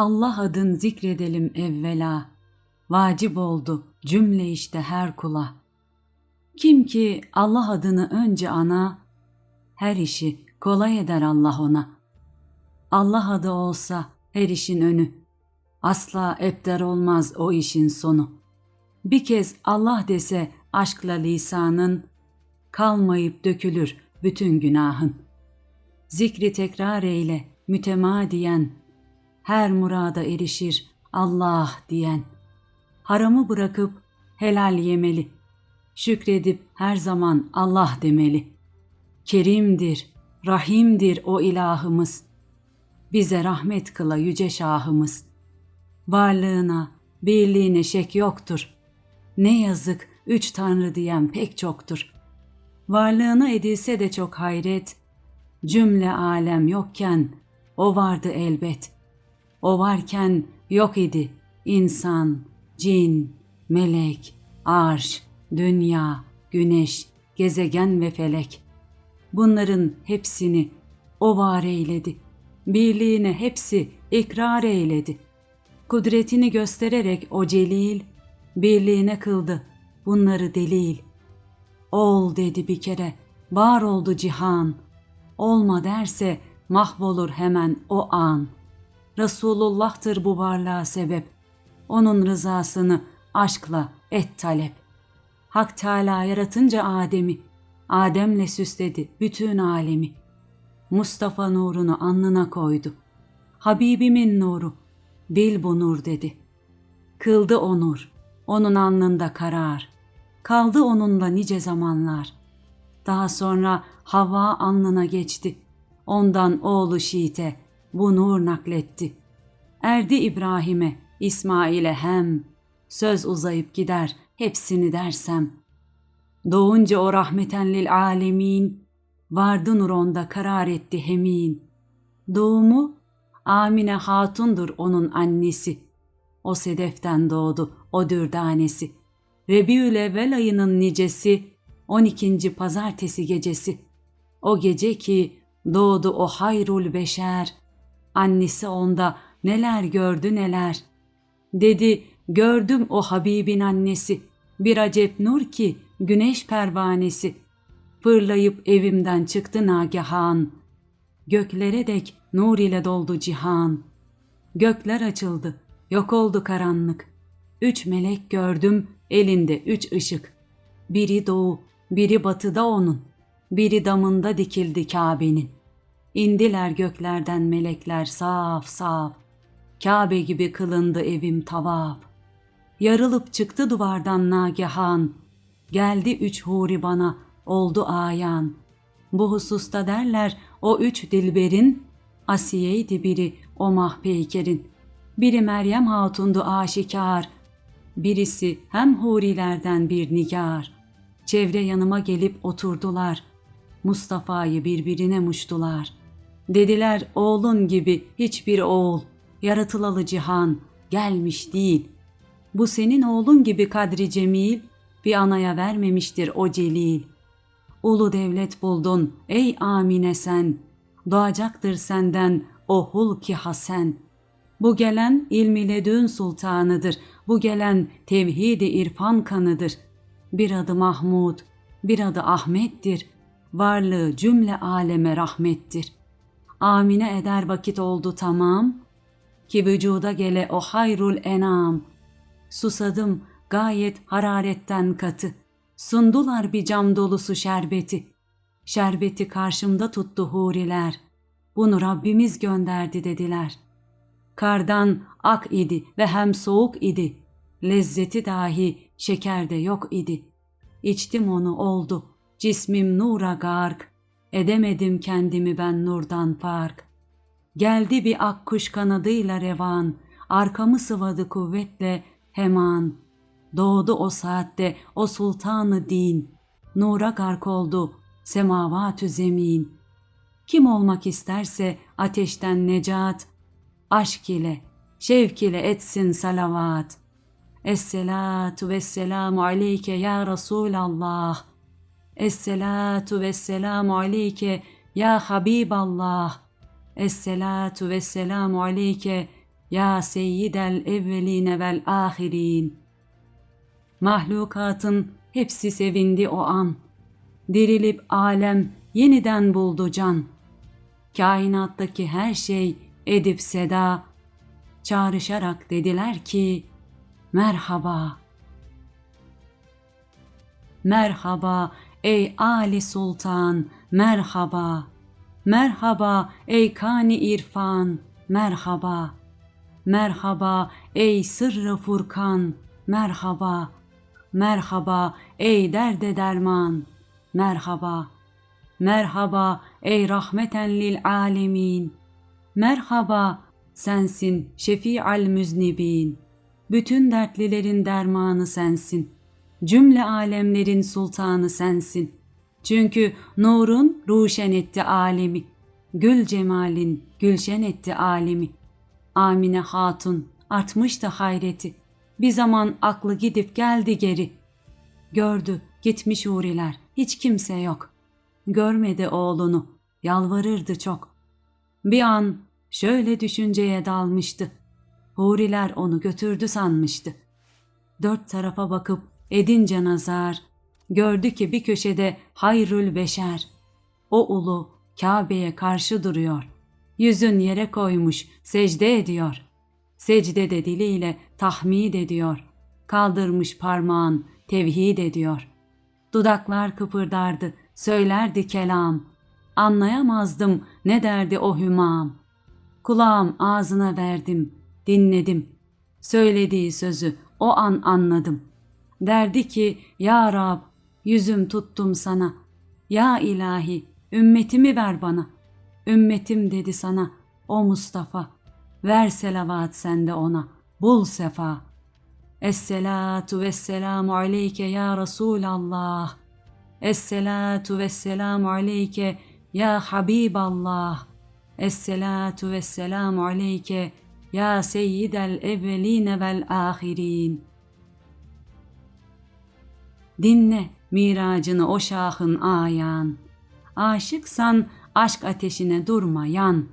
Allah adın zikredelim evvela. Vacip oldu cümle işte her kula. Kim ki Allah adını önce ana, her işi kolay eder Allah ona. Allah adı olsa her işin önü, asla epter olmaz o işin sonu. Bir kez Allah dese aşkla lisanın, kalmayıp dökülür bütün günahın. Zikri tekrar eyle mütemadiyen, her murada erişir Allah diyen. Haramı bırakıp helal yemeli. Şükredip her zaman Allah demeli. Kerimdir, rahimdir o ilahımız. Bize rahmet kıla yüce şahımız. Varlığına, birliğine şek yoktur. Ne yazık üç tanrı diyen pek çoktur. Varlığına edilse de çok hayret. Cümle alem yokken o vardı elbet. O varken yok idi insan, cin, melek, arş, dünya, güneş, gezegen ve felek. Bunların hepsini o var eyledi. Birliğine hepsi ikrar eyledi. Kudretini göstererek o celil, birliğine kıldı bunları delil. Ol dedi bir kere, var oldu cihan. Olma derse mahvolur hemen o an. Resulullah'tır bu varlığa sebep. Onun rızasını aşkla et talep. Hak Teala yaratınca Adem'i, Adem'le süsledi bütün alemi. Mustafa nurunu alnına koydu. Habibimin nuru, bil bu nur dedi. Kıldı o nur, onun alnında karar. Kaldı onunla nice zamanlar. Daha sonra Havva alnına geçti. Ondan oğlu Şiit'e bu nur nakletti. Erdi İbrahim'e, İsmail'e hem. Söz uzayıp gider hepsini dersem. Doğunca o rahmeten lil alemin, vardı nur onda karar etti hemin. Doğumu Amine Hatun'dur onun annesi. O sedeften doğdu o dürdanesi. Rebiül evvel ayının nicesi 12. pazartesi gecesi. O gece ki doğdu o hayrul beşer. Annesi onda neler gördü neler. Dedi gördüm o Habibin annesi. Bir acep nur ki güneş pervanesi. Fırlayıp evimden çıktı nagahan. Göklere dek nur ile doldu cihan. Gökler açıldı, yok oldu karanlık. Üç melek gördüm, elinde üç ışık. Biri doğu, biri batıda onun. Biri damında dikildi Kabe'nin. İndiler göklerden melekler saf saf. Kabe gibi kılındı evim tavaf. Yarılıp çıktı duvardan nagehan. Geldi üç huri bana, oldu ayan. Bu hususta derler o üç dilberin, Asiye'ydi biri o mahpeykerin. Biri Meryem Hatun'du aşikar. Birisi hem hurilerden bir nigar. Çevre yanıma gelip oturdular. Mustafa'yı birbirine muştular. Dediler oğlun gibi hiçbir oğul, yaratılalı cihan, gelmiş değil. Bu senin oğlun gibi kadri cemil, bir anaya vermemiştir o celil. Ulu devlet buldun ey Amine sen, doğacaktır senden o hulki hasen. Bu gelen ilmi ledün sultanıdır, bu gelen tevhidi irfan kanıdır. Bir adı Mahmud, bir adı Ahmet'tir, varlığı cümle aleme rahmettir. Amine eder vakit oldu tamam, ki vücuda gele o hayrul enam. Susadım gayet hararetten katı, sundular bir cam dolusu şerbeti. Şerbeti karşımda tuttu huriler, bunu Rabbimiz gönderdi dediler. Kardan ak idi ve hem soğuk idi, lezzeti dahi şekerde yok idi. İçtim onu oldu, cismim nura gark, edemedim kendimi ben nurdan fark. Geldi bir ak kuş kanadıyla revan, arkamı sıvadı kuvvetle heman. Doğdu o saatte o sultanı din, nura gark oldu semavatü zemin. Kim olmak isterse ateşten necat, aşk ile, şevk ile etsin salavat. Esselatu vesselamu aleyke ya Resulallah. Esselatu vesselamu aleyke ya Habiballah. Esselatu vesselamu aleyke ya seyyidel evveline vel ahirin. Mahlukatın hepsi sevindi o an. Dirilip alem yeniden buldu can. Kainattaki her şey edip seda, çağrışarak dediler ki, merhaba. Merhaba ey Ali Sultan, merhaba. Merhaba ey Kani İrfan, merhaba. Merhaba ey Sırrı Furkan, merhaba. Merhaba ey derde derman, merhaba. Merhaba ey rahmeten lil alemin. Merhaba sensin şefi'al müznibin. Bütün dertlilerin dermanı sensin. Cümle alemlerin sultanı sensin. Çünkü nurun ruşen etti alemi. Gül cemalin gülşen etti alemi. Amine hatun artmıştı hayreti. Bir zaman aklı gidip geldi geri. Gördü gitmiş huriler hiç kimse yok. Görmedi oğlunu yalvarırdı çok. Bir an şöyle düşünceye dalmıştı. Huriler onu götürdü sanmıştı. Dört tarafa bakıp edince nazar, gördü ki bir köşede hayrül beşer. O ulu Kabe'ye karşı duruyor. Yüzün yere koymuş, secde ediyor. Secdede diliyle tahmid ediyor. Kaldırmış parmağın, tevhid ediyor. Dudaklar kıpırdardı, söylerdi kelam. Anlayamazdım ne derdi o hümam. Kulağım ağzına verdim, dinledim. Söylediği sözü o an anladım. Derdi ki, Ya Rab, yüzüm tuttum sana. Ya ilahi, ümmetimi ver bana. Ümmetim dedi sana, o Mustafa. Ver selavat sende ona, bul sefa. Esselatu vesselamu aleyke ya Resulallah. Esselatu vesselamu aleyke ya Habiballah. Esselatu vesselamu aleyke ya seyyidel evveline vel ahirin. Dinle miracını o şahın ayan. Aşıksan aşk ateşine durma yan.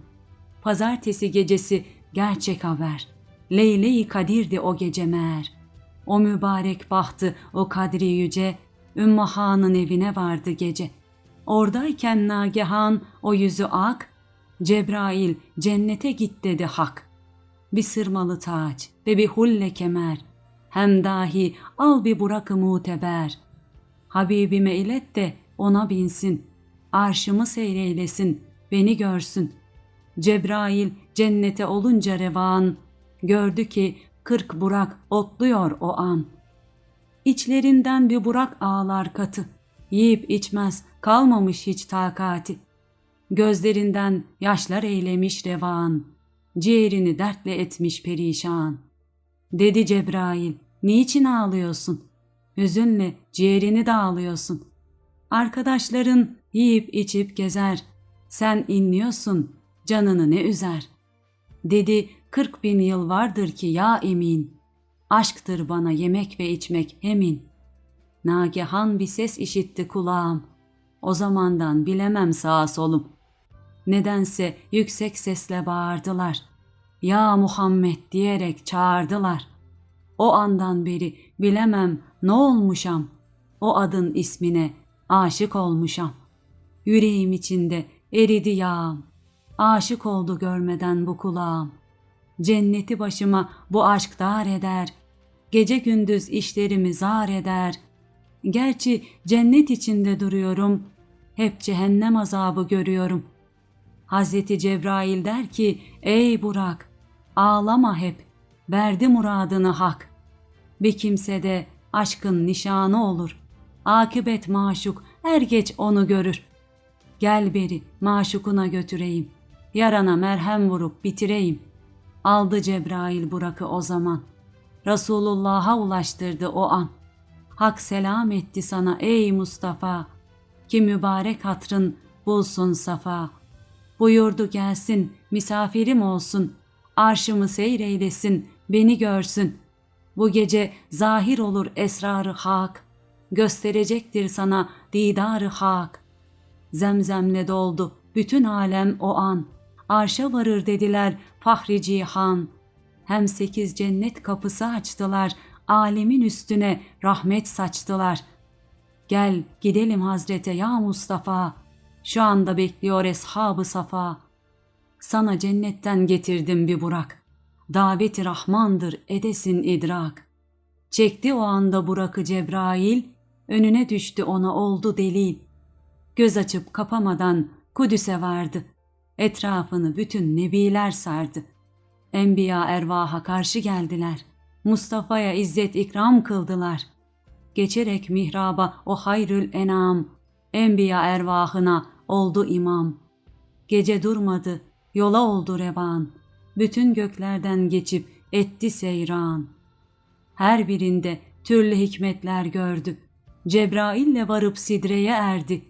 Pazartesi gecesi gerçek haber. Leyle-i Kadir'di o gece meğer. O mübarek bahtı o kadri yüce, Ümmü Han'ın evine vardı gece. Oradayken nagehan o yüzü ak, Cebrail cennete git dedi hak. Bir sırmalı taç ve bir hulle kemer, hem dahi al bir burakı muteber. Habibime ilet de ona binsin, arşımı seyreylesin, beni görsün. Cebrail cennete olunca revan, gördü ki kırk burak otluyor o an. İçlerinden bir burak ağlar katı, yiyip içmez kalmamış hiç takati. Gözlerinden yaşlar eylemiş revan, ciğerini dertle etmiş perişan. Dedi Cebrail, niçin ağlıyorsun? Hüzünle ciğerini dağılıyorsun. Arkadaşların yiyip içip gezer. Sen inliyorsun, canını ne üzer. Dedi, kırk bin yıl vardır ki ya emin. Aşktır bana yemek ve içmek emin. Nagehan bir ses işitti kulağım. O zamandan bilemem sağa solum. Nedense yüksek sesle bağırdılar. Ya Muhammed diyerek çağırdılar. O andan beri bilemem ne olmuşam. O adın ismine aşık olmuşam. Yüreğim içinde eridi yağım. Aşık oldu görmeden bu kulağım. Cenneti başıma bu aşk dar eder. Gece gündüz işlerimi zar eder. Gerçi cennet içinde duruyorum. Hep cehennem azabı görüyorum. Hazreti Cebrail der ki, ey Burak, ağlama hep, verdi muradını hak. Bir kimse de aşkın nişanı olur. Akıbet maşuk er geç onu görür. Gel beri maşukuna götüreyim. Yarana merhem vurup bitireyim. Aldı Cebrail Burak'ı o zaman. Resulullah'a ulaştırdı o an. Hak selam etti sana ey Mustafa. Ki mübarek hatrın bulsun safa. Buyurdu gelsin misafirim olsun. Arşımı seyreylesin beni görsün. Bu gece zahir olur esrarı hak. Gösterecektir sana didarı hak. Zemzemle doldu bütün alem o an. Arşa varır dediler fahri cihan. hem sekiz cennet kapısı açtılar, alemin üstüne rahmet saçtılar. Gel gidelim Hazrete ya Mustafa, şu anda bekliyor eshabı safa. Sana cennetten getirdim bir burak, daveti rahmandır edesin idrak. Çekti o anda Burak'ı Cebrail, önüne düştü ona oldu delil. Göz açıp kapamadan Kudüs'e vardı. Etrafını bütün nebiler sardı. Enbiya ervaha karşı geldiler. Mustafa'ya izzet ikram kıldılar. Geçerek mihraba o hayrül enam. Enbiya ervahına oldu imam. Gece durmadı, yola oldu revan. Bütün göklerden geçip etti seyran. Her birinde türlü hikmetler gördü. Cebrail'le varıp sidreye erdi.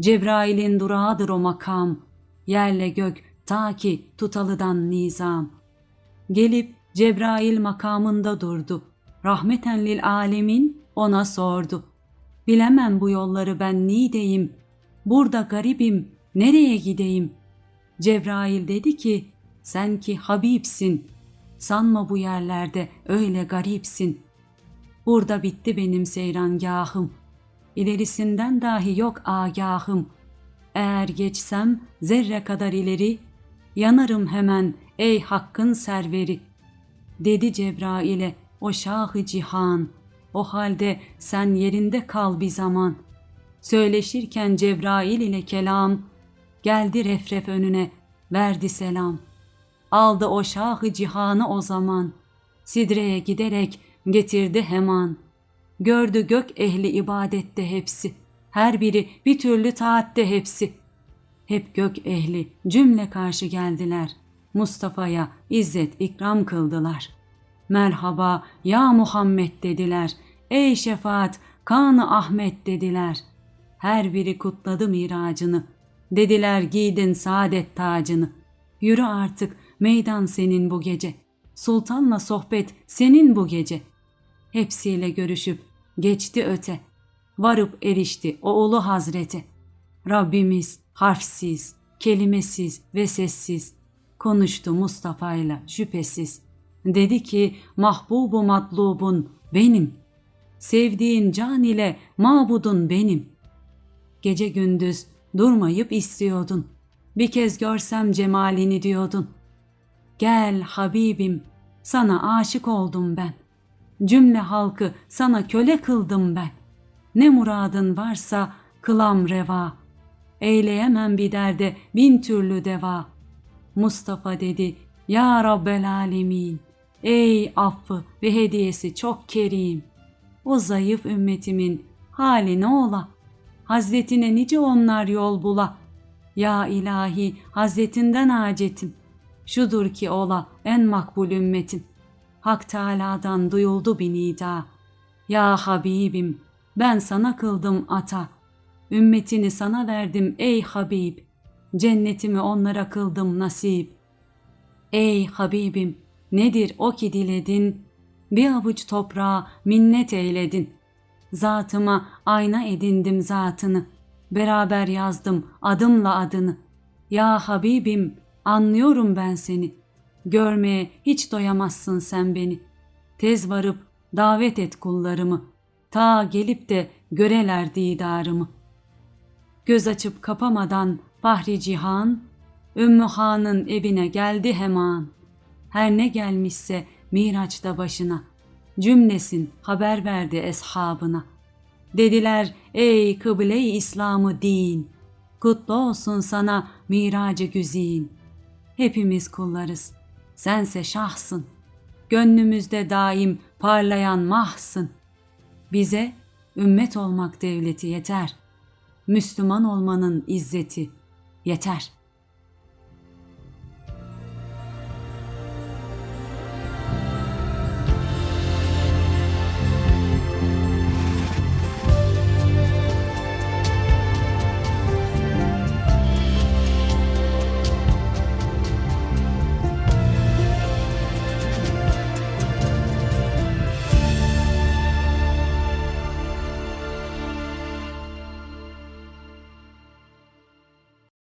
Cebrail'in durağıdır o makam. Yerle gök ta ki tutalıdan nizam. Gelip Cebrail makamında durdu. Rahmeten lil alemin ona sordu. Bilemem bu yolları ben nideyim. Burada garibim, nereye gideyim? Cebrail dedi ki, sen ki Habibsin. Sanma bu yerlerde öyle garipsin. Burada bitti benim seyrangahım. İlerisinden dahi yok agahım. Eğer geçsem zerre kadar ileri, yanarım hemen ey hakkın serveri. Dedi Cebrail'e o şahı cihan, o halde sen yerinde kal bir zaman. Söyleşirken Cebrail ile kelam, geldi refref önüne, verdi selam. Aldı o şahı cihanı o zaman, sidreye giderek getirdi hemen. Gördü gök ehli ibadette hepsi, her biri bir türlü taatte hepsi. Hep gök ehli cümle karşı geldiler. Mustafa'ya izzet ikram kıldılar. Merhaba ya Muhammed dediler. Ey şefaat kanı Ahmet dediler. Her biri kutladı miracını. Dediler giydin saadet tacını. Yürü artık meydan senin bu gece. Sultanla sohbet senin bu gece. Hepsiyle görüşüp geçti öte. Varıp erişti o ulu hazreti. Rabbimiz harfsiz, kelimesiz ve sessiz konuştu Mustafa'yla şüphesiz. Dedi ki mahbubu matlubun benim. Sevdiğin can ile mabudun benim. Gece gündüz durmayıp istiyordun. Bir kez görsem cemalini diyordun. Gel Habibim, sana aşık oldum ben. Cümle halkı sana köle kıldım ben. Ne muradın varsa kılam reva. Eyleyemem bir derde bin türlü deva. Mustafa dedi, Ya Rabbel Alemin, ey affı ve hediyesi çok kerim. O zayıf ümmetimin hali ne ola? Hazretine nice onlar yol bula. Ya ilahi Hazretinden acetim. Şudur ki ola en makbul ümmetim. Hak Teala'dan duyuldu bir nida. Ya Habibim ben sana kıldım ata. Ümmetini sana verdim ey Habib. Cennetimi onlara kıldım nasip. Ey Habibim nedir o ki diledin? Bir avuç toprağa minnet eyledin. Zatıma ayna edindim zatını. Beraber yazdım adımla adını. Ya Habibim anlıyorum ben seni. Görmeye hiç doyamazsın sen beni. Tez varıp davet et kullarımı. Ta gelip de göreler didarımı. Göz açıp kapamadan Fahri Cihan, Ümmü Han'ın evine geldi hemen. Her ne gelmişse Miraç'ta başına, cümlesin haber verdi eshabına. Dediler ey kıble-i İslam'ı din, kutlu olsun sana miracı güzin. Hepimiz kullarız, sense şahsın, gönlümüzde daim parlayan mahsın. Bize ümmet olmak devleti yeter, Müslüman olmanın izzeti yeter.''